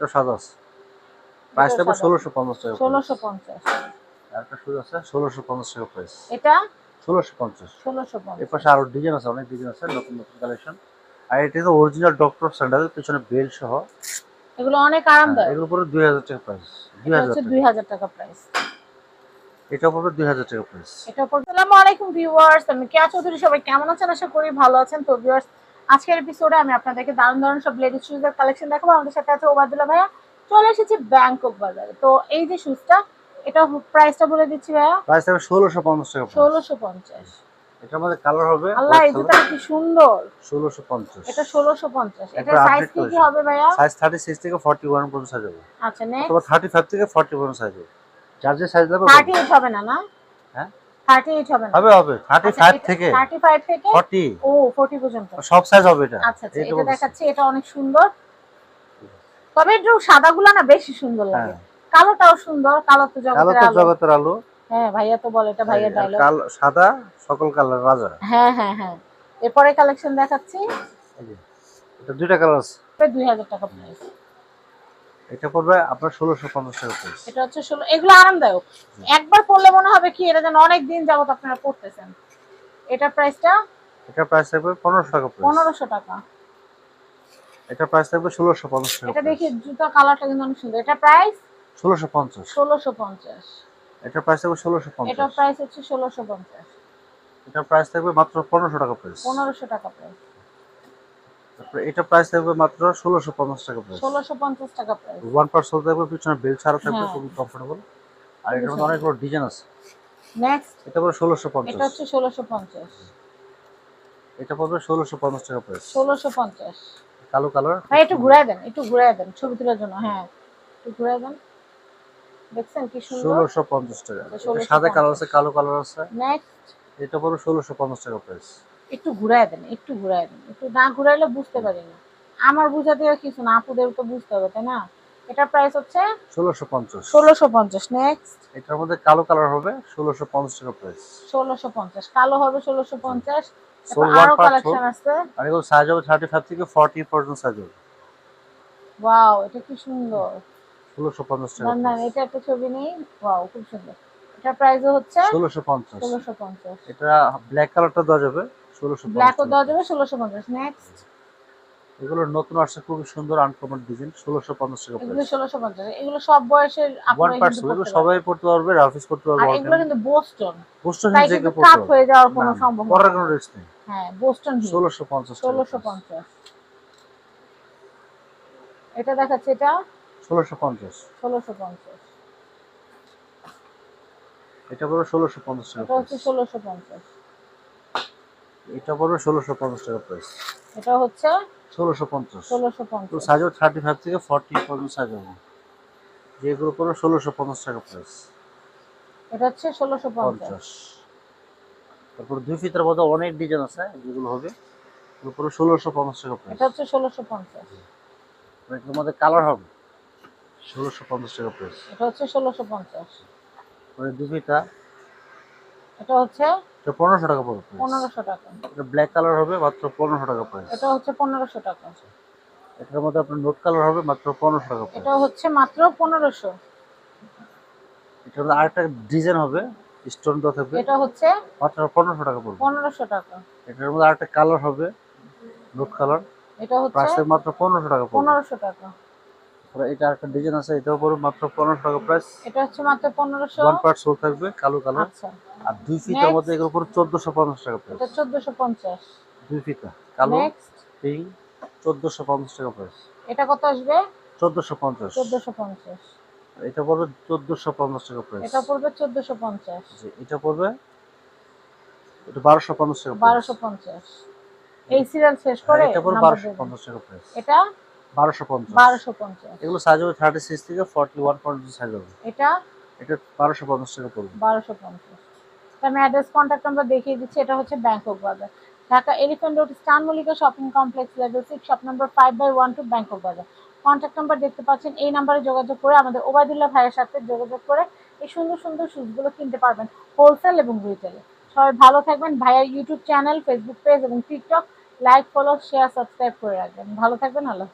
এটা সাদা আছে। প্রাইস থাকবে সাদা। ষোলোশো পঞ্চাশ টাকা ষোলোশো পঞ্চাশ। একটা শুজ আছে ষোলোশো পঞ্চাশ টাকা প্রাইস এটা? ষোলোশো পঞ্চাশ। ষোলোশো এর পাশে আরও ডিজাইন আছে অনেক ডিজাইন আছে নতুন নতুন কালেকশন আর এটা তো অরিজিনাল ডক্টর স্যান্ডেল পিছনে বেল সহ। এগুলো অনেক আরামদায়ক। এগুলো পরে দুই হাজার টাকা প্রাইস দুই এটা হাজার হচ্ছে টাকা। প্রাইস এটা পড়বে দুই হাজার টাকা প্রাইস এটা পর আসসালামু আলাইকুম ভিউয়ার্স আমি কেয়া চৌধুরী সবাই কেমন আছেন? আশা করি ভালো আছেন। তো ভিউয়ার্স আজকের এপিসোডে আমি আপনাদেরকে দারুণ দারুণ সব লেডিস শুজের কালেকশন দেখাবো। আমাদের সাথে আছে ওবায়দুল্লাহ ভাইয়া। চলে এসেছি ব্যাংকক বাজারে। তো এই যে শুজটা এটা প্রাইসটা বলে দিচ্ছি ভাইয়া। প্রাইস ষোলোশো পঞ্চাশ টাকা price। ষোলোশো পঞ্চাশ। এটার মধ্যে কালার হবে আল্লাহ এই জুতাটা কি সুন্দর? ষোলোশো পঞ্চাশ। এটা ষোলোশো পঞ্চাশ। এটা সাইজ কি কি হবে ভাইয়া? সাইজ থার্টি সিক্স থেকে ফর্টি ওয়ান পর্যন্ত সাইজ হবে। আচ্ছা নেক্সট অথবা থার্টি ফাইভ থেকে ফর্টি ওয়ান সাইজ হবে। যে সাইজ হবে না না? হ্যাঁ? থার্টি এইট হবে না। হবে হবে। থার্টি ফাইভ থেকে। থার্টি ফাইভ থেকে ফর্টি ও ফোর্টি পর্যন্ত। সব সাইজ হবে এটা। আচ্ছা এটা দেখাচ্ছি এটা অনেক সুন্দর। তবে একটু সাদাগুলো না বেশি সুন্দর লাগে। কালোটাও সুন্দর কালো তো কালো তো আলো। জগতের আলো। হ্যাঁ ভাইয়া তো বলে এটা ডায়লগ কালো সাদা সকল কালার রাজা। হ্যাঁ হ্যাঁ হ্যাঁ। এরপরে কালেকশন দেখাচ্ছি। এটা দুইটা কালার আছে। দুই হাজার টাকা প্রাইস এটা পড়বে আপনার ষোলোশো পঞ্চাশ টাকা প্রাইস এটা হচ্ছে ষোলো এগুলো আরামদায়ক। একবার পরলে মনে হবে কি এটা যেন অনেক দিন যাবত আপনারা পড়তেছেন। এটা প্রাইসটা এটা প্রাইস থাকবে পনেরোশো টাকা প্রাইস পনেরোশো টাকা। এটা প্রাইস থাকবে ষোলোশো পঞ্চাশ টাকা এটা দেখি জুতা কালারটা কিন্তু অনেক সুন্দর। এটা প্রাইস ষোলোশো পঞ্চাশ। ষোলোশো পঞ্চাশ। এটা প্রাইস থাকবে ষোলোশো এটা প্রাইস হচ্ছে ষোলোশো পঞ্চাশ। এটা প্রাইস থাকবে মাত্র পনেরোশো টাকা প্রাইস পনেরোশো টাকা প্রাইস তারপরে এটা প্রাইস থাকবে মাত্র ষোলোশো পঞ্চাশ টাকা প্রাইস ষোলোশো পঞ্চাশ টাকা প্রাইস ওয়ান পার্ট সোল থাকবে পিছনে বেল ছাড়া থাকবে হ্যাঁ। খুবই কমফোর্টেবল আর এটার মধ্যে অনেকগুলো ডিজাইন আছে। নেক্সট এটা পড়বে ষোলোশো এটা পঞ্চাশ হচ্ছে ষোলোশো পঞ্চাশ। এটা পড়বে ষোলোশো পঞ্চাশ টাকা প্রাইস ষোলোশো পঞ্চাশ। কালো কালার ভাই একটু ঘুরাই দেন একটু ঘুরাই দেন ছবি তোলার জন্য হ্যাঁ। একটু ঘুরাই দেন। দেখছেন কি সুন্দর? ষোলোশো পঞ্চাশ টাকা। এটা এটা 1650 সাদা কালার আছে কালো কালার আছে। নেক্সট এটা পড়বে ষোলোশো পঞ্চাশ টাকা প্রাইস একটু ঘুরাই দেন একটু ঘুরাই দেন। একটু না ঘুরাইলে বুঝতে পারি না আমার বুঝাতে কিছু না আপুদের তো বুঝতে হবে তাই না? এটার প্রাইস হচ্ছে ষোলোশো পঞ্চাশ। ষোলোশো পঞ্চাশ নেক্সট এটার মধ্যে কালো কালার হবে টাকা প্রাইস কালো হবে আরও কালেকশন আছে। আর এগুলো সাইজ হবে থেকে ফর্টি পর্যন্ত সাইজ হবে। ওয়াও এটা কি সুন্দর। টাকা না এটা একটা ছবি নেই। ওয়াও খুব সুন্দর। এটার প্রাইসও হচ্ছে ষোলোশো পঞ্চাশ। ষোলোশো পঞ্চাশ। এটা ব্ল্যাক কালারটা দেওয়া যাবে। ব্ল্যাকও দেওয়া যাবে ষোলোশো পঞ্চাশ। এগুলো নতুন আসছে খুব সুন্দর আনকমন ডিজাইন 1650 টাকা এগুলো সব বয়সের সবাই পড়তে পারবে রাফিস পড়তে পারবে আর এগুলো কিন্তু বোস্টন হ্যাঁ, এটা দেখাচ্ছে এটা? 1650 1650 এটা পুরো 1650 টাকা এটা হচ্ছে 1650 এটা পড়বে ষোলোশো পঞ্চাশ টাকা প্রাইস এটা হচ্ছে ষোলোশো পঞ্চাশ। ষোলোশো তো পঞ্চাশ সাইজ থার্টি ফাইভ থেকে ফর্টি পর্যন্ত সাইজ হবে। যেগুলো পড়বে ষোলোশো পঞ্চাশ টাকা প্রাইস এটা হচ্ছে ষোলোশো পঞ্চাশ। তারপর দুই ফিতার মধ্যে অনেক ডিজাইন আছে যেগুলো হবে পড়বে ষোলোশো পঞ্চাশ টাকা প্রাইস এটা হচ্ছে ষোলোশো পঞ্চাশ। এটার মধ্যে কালার হবে। ষোলোশো পঞ্চাশ টাকা প্রাইস এটা হচ্ছে ষোলোশো পঞ্চাশ। দুই ফিতা এটা হচ্ছে এটা পনেরোশো টাকা পড়বে price। পনেরোশো টাকা। এটা ব্ল্যাক কালার হবে মাত্র পনেরোশো টাকা প্রাইস এটা হচ্ছে পনেরোশো টাকা। এটার মধ্যে আপনার নোট কালার হবে মাত্র পনেরোশো টাকা প্রাইস এটা হচ্ছে মাত্র পনেরোশো। এটার মধ্যে আরেকটা ডিজাইন হবে স্টোন এটা হচ্ছে মাত্র পনেরোশো টাকা পড়বে। পনেরোশো টাকা। এটার মধ্যে আরেকটা কালার হবে নোট কালার এটা হচ্ছে প্রাইস মাত্র পনেরোশো টাকা পড়বে। পনেরোশো টাকা। তারপরে এটা আরেকটা ডিজাইন আছে এটাও পড়বে মাত্র পনেরোশো টাকা প্রাইস এটা হচ্ছে মাত্র পনেরোশো। ওয়ান পার্ট সোল থাকবে কালো কালার আচ্ছা। আর দুই Next. মধ্যে এগুলো পড়বে চোদ্দশো পঞ্চাশ টাকা প্রাইস এটা চোদ্দশো পঞ্চাশ। দুই ফিতা কালো পিঙ্ক চোদ্দশো পঞ্চাশ টাকা প্রাইস এটা কত আসবে? চোদ্দশো পঞ্চাশ। চোদ্দশো পঞ্চাশ। এটা পড়বে চোদ্দশো পঞ্চাশ টাকা প্রাইস এটা পড়বে চোদ্দশো পঞ্চাশ। এটা পড়বে এটা বারোশো পঞ্চাশ টাকা price। বারোশো পঞ্চাশ। এই সিরিয়াল শেষ করে এটা পড়বে নাম্বার বারোশো দেবেন। পঞ্চাশ টাকা প্রাইস এটা? বারোশো পঞ্চাশ। বারোশো পঞ্চাশ। এগুলো সাইজ হবে থার্টি সিক্স থেকে ফর্টি ওয়ান পর্যন্ত সাইজ হবে। এটা? এটা বারোশো পঞ্চাশ টাকা পড়বে। বারোশো পঞ্চাশ। তো আমি অ্যাড্রেস কন্ট্যাক্ট নাম্বার দেখিয়ে দিচ্ছি, এটা হচ্ছে ব্যাংকক বাজার। Dhaka Elephant Road stun Mallika shopping complex level six shop number five by one two Bangkok Bazar. Contact number দেখতে পাচ্ছেন, এই নাম্বারে যোগাযোগ করে আমাদের ওবায়দুল্লাহ ভাইয়ের সাথে যোগাযোগ করে এই সুন্দর সুন্দর শুজগুলো কিনতে পারবেন হোলসেল এবং রিটেলে সবাই ভালো থাকবেন, ভাইয়ার ইউটিউব চ্যানেল ফেসবুক পেজ এবং TikTok like follow share subscribe করে রাখবেন। ভালো থাকবেন, আল্লাহ।